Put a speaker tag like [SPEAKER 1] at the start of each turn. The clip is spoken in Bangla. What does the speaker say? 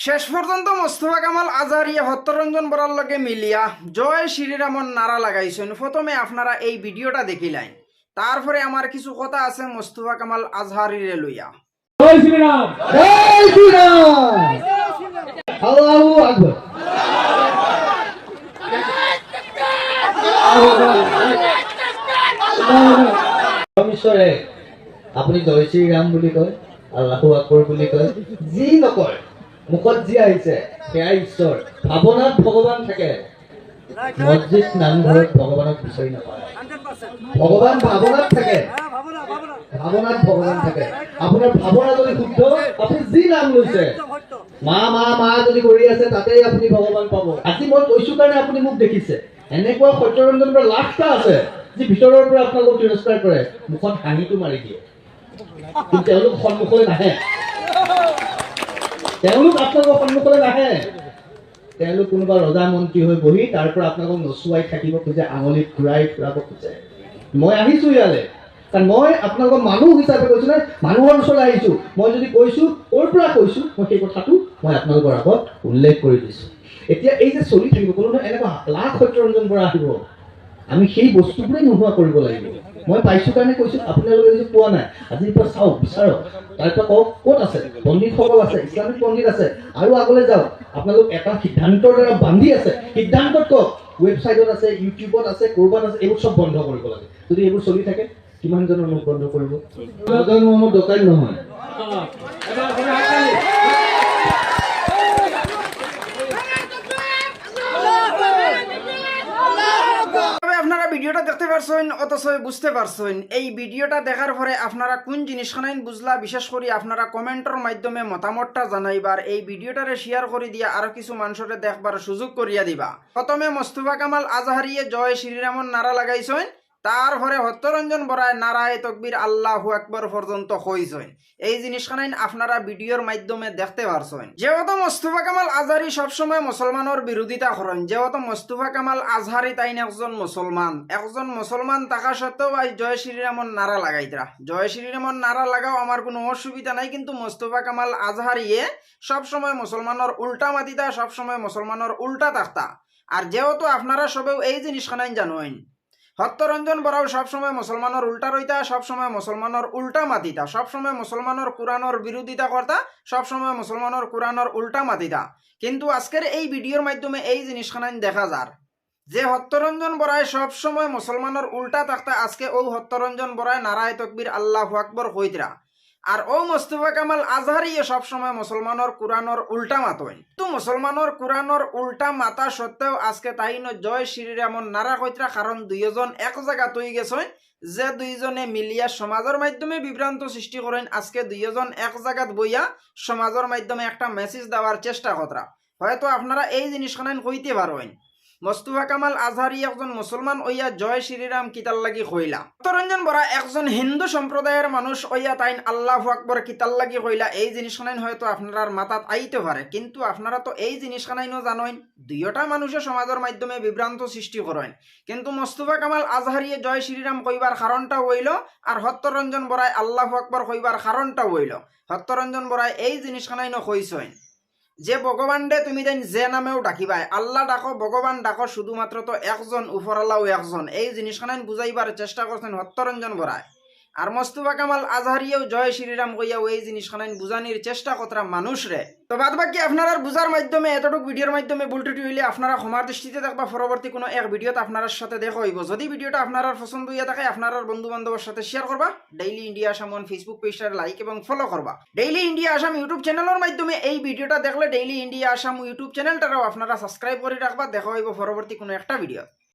[SPEAKER 1] শেষ পর্যন্ত মোস্তফা কামাল আজহারিয়া হত্যরঞ্জন বরার লগে মিলিয়া জয় শ্রীরামন নারা লাগাইছেন। প্রথমে আপনারা এই ভিডিওটা দেখিলেন। তারপরে আমার কিছু কথা আছে মোস্তফা কামাল আজহারিরে লইয়া।
[SPEAKER 2] জয় শ্রীরাম!
[SPEAKER 3] জয় শ্রীরাম! আল্লাহু আকবার। ঈশ্বৰে আপুনি জয় শ্ৰীৰাম বুলি কয় আল্লাহু আকবৰ বুলি কয় যি নকয়। মুখত আহিছে, সেয়াই ঈশ্বৰ। ভাৱনাত ভগৱান থাকে। মছজিদ নামঘৰত ভগৱানক বিচাৰি নাপায়। ভগৱান ভাৱনাত থাকে। ভাৱনাত ভগৱান থাকে। আপোনাৰ ভাৱনা যদি শুদ্ধ, আপুনি যি নাম লৈছে, মা মা মা যদি কৰি আছে, তাতেই আপুনি ভগৱান পাব। আজি মই কৈছো কাৰণে আপুনি মোক দেখিছে। এনেকুৱা সত্যৰঞ্জন পৰা লাখটা আছে, যি ভিতৰৰ পৰা আপোনালোকক তিৰস্কাৰ কৰে। মুখত হাঁহিটো মাৰি দিয়ে। কিন্তু সন্মুখলৈ নাহে। তেওঁলোক আপোনালোকৰ সন্মুখলৈ নাহে। তেওঁলোক কোনোবা ৰজা মন্ত্ৰী হৈ বহি তাৰ পৰা আপোনালোকক নচুৱাই থাকিব খোজে আঙুলিত ঘূৰাই ফুৰাব খোজে। মই আহিছো ইয়ালৈ। কাৰণ মই আপোনালোকৰ মানুহ হিচাপে কৈছো নাই মানুহৰ ওচৰলৈ আহিছো। মই যদি কৈছো ক'ৰ পৰা কৈছো মই সেই কথাটো মই আপোনালোকৰ আগত উল্লেখ কৰি দিছো। এতিয়া এই যে চলি থাকিব কোনো নহয় এনেকুৱা লাখ সত্যৰঞ্জন বৰা আহিব। আমি সেই বস্তুবোৰেই নোহোৱা কৰিব লাগিব। মই পাইছো কাৰণে কৈছো আপোনালোকে যদি পোৱা নাই আজিৰ পৰা চাওক বিচাৰক। তাৰ পৰা কওক ক'ত আছে? পণ্ডিতসকল আছে ইছলামিক পণ্ডিত আছে। আৰু আগলৈ যাওক আপোনালোক এটা সিদ্ধান্তৰ দ্বাৰা বান্ধি আছে। সিদ্ধান্তত কওক ৱেবছাইটত আছে ইউটিউবত আছে ক'ৰবাত আছে এইবোৰ চব বন্ধ কৰিব লাগে। যদি এইবোৰ চলি থাকে কিমানজনৰ মুখ বন্ধ কৰিব? মহম্মদ দোকান নহয়
[SPEAKER 2] এবাৰ আপোনাৰ হাততালি।
[SPEAKER 1] তবে আপনারা ভিডিওটা দেখতে পারছেন, অথচ বুঝতে পারছেন। এই ভিডিওটা দেখার পরে আপনারা কোন জিনিসখানাইন বুঝলা, বিশেষ করে আপনারা কমেন্টর মাধ্যমে মতামতটা জানাইবার, এই ভিডিওটারে শেয়ার করে দিয়া, আরও কিছু মানুষরে দেখবার সুযোগ করিয়া দিবা। প্রথমে মোস্তফা কামাল আজহারিয়ে জয় শ্রীরামন নারা লাগাইছেন। তারপরে হত্যরঞ্জন বরায় নারায় তকবির আল্লাহু আকবর পর্যন্ত হইছেন। এই জিনিসখানাইন আপনারা ভিডিওর মাধ্যমে দেখতে পারছেন। যেহেতু মোস্তফা কামাল আজহারি সবসময় মুসলমানের বিরোধিতা করেন, যেহেতু মোস্তফা কামাল আজহারি তাইন একজন মুসলমান একজন মুসলমান থাকা সত্ত্বেও আজ জয় শ্রীরামন নারা লাগাইতরা। জয় শ্রীরামন নারা লাগাও আমার কোনো অসুবিধা নাই, কিন্তু মোস্তফা কামাল আজহারিয়ে সবসময় মুসলমানের উল্টা মাতিতা, সবসময় মুসলমানের উল্টা থাকতা আর যেহেতু আপনারা সবেও এই জিনিসখানাইন জানেন হত্যরঞ্জন বরাও সবসময় মুসলমানের উল্টা রইতা সবসময় মুসলমানের উল্টা মাতিতা সবসময় মুসলমানের কোরআনের বিরোধিতা করতা সবসময় মুসলমানের কোরআনের উল্টা মাতিতা কিন্তু আজকের এই ভিডিওর মাধ্যমে এই জিনিসখানাইন দেখা যার যে হত্যরঞ্জন বরায় সবসময় মুসলমানের উল্টা থাকতা আজকে ও হত্যরঞ্জন বরায় নারায় তকবির আল্লাহ আকবর হইতরা আর ও মোস্তফা কামাল আজহারিয়ে সবসময় মুসলমানের কোরআনের উল্টা মাতইন তো মুসলমানের কোরআনের উল্টা মাতা সত্ত্বেও আজকে তাইন জয় শ্রীরামন নারা কইতরা, কারণ দুইজন এক জায়গা তুই গেছেন যে দুইজনে মিলিয়া সমাজের মাধ্যমে বিভ্রান্ত সৃষ্টি করেন, আজকে দুইজন এক জায়গাত বইয়া সমাজের মাধ্যমে একটা মেসেজ দেওয়ার চেষ্টা কতরা। হয়তো আপনারা এই জিনিসখানাইন কইতে পারেন মোস্তফা কামাল আজহারি একজন মুসলমান ওইয়া জয় শ্রীরাম কিতাল লাগি কইলা তরঞ্জন বরা একজন হিন্দু সম্প্রদায়ের মানুষ ওইয়া তাইন আল্লাহ আকবর কিতাল লাগি কইলা এই জিনিসখানাইন হয়তো আপনার মাথাত আইতে পারে, কিন্তু আপনারা তো এই জিনিসখানাইনও জানেন দুইটা মানুষে সমাজের মাধ্যমে বিভ্রান্ত সৃষ্টি করেন। কিন্তু মোস্তফা কামাল আজহারিয়ে জয় শ্রীরাম কইবার কারণটা হইল, আর হত্যরঞ্জন বরায় আল্লাহ আকবর কইবার কারণটা হইল। হত্যরঞ্জন বরায় এই জিনিসখানাইনও কইছেন যে ভগবানরে তুমি দেন যে নামেও ডাকিবাই, আল্লাহ ডাকো ভগবান ডাকো, শুধুমাত্র তো একজন উপরালাও একজন। এই জিনিসখান বুঝাইবার চেষ্টা করছেন হত্যরঞ্জন বরায় আর মোস্তফা কামাল আজহারিয়েও জয় শ্রীরাম কইয়াও এই জিনিসখানাইন বুঝানির চেষ্টা কতরা মানুষ রে তো বাদ বাকি আপনার বুঝার মাধ্যমে, এতটুকু ভিডিওর মাধ্যমে ত্রুটি হইলে আপনারা ক্ষমার দৃষ্টিতে দেখবা, পরবর্তী কোনো এক ভিডিওতে আপনার সাথে দেখা হইব। যদি ভিডিওটা আপনার পছন্দ হইয়া থাকে, আপনার বন্ধু বান্ধবের সাথে শেয়ার করবা। Daily India Assam one Facebook পেজটার like এবং ফলো করবা। ডেইলি ইন্ডিয়া আসাম ইউটিউব চ্যানেলের মাধ্যমে এই ভিডিওটা দেখলে ডেইলি ইন্ডিয়া আসাম ইউটিউব চ্যানেলটারও আপনারা সাবস্ক্রাইব করে রাখবা। দেখা হইব পরবর্তী কোনো একটা ভিডিও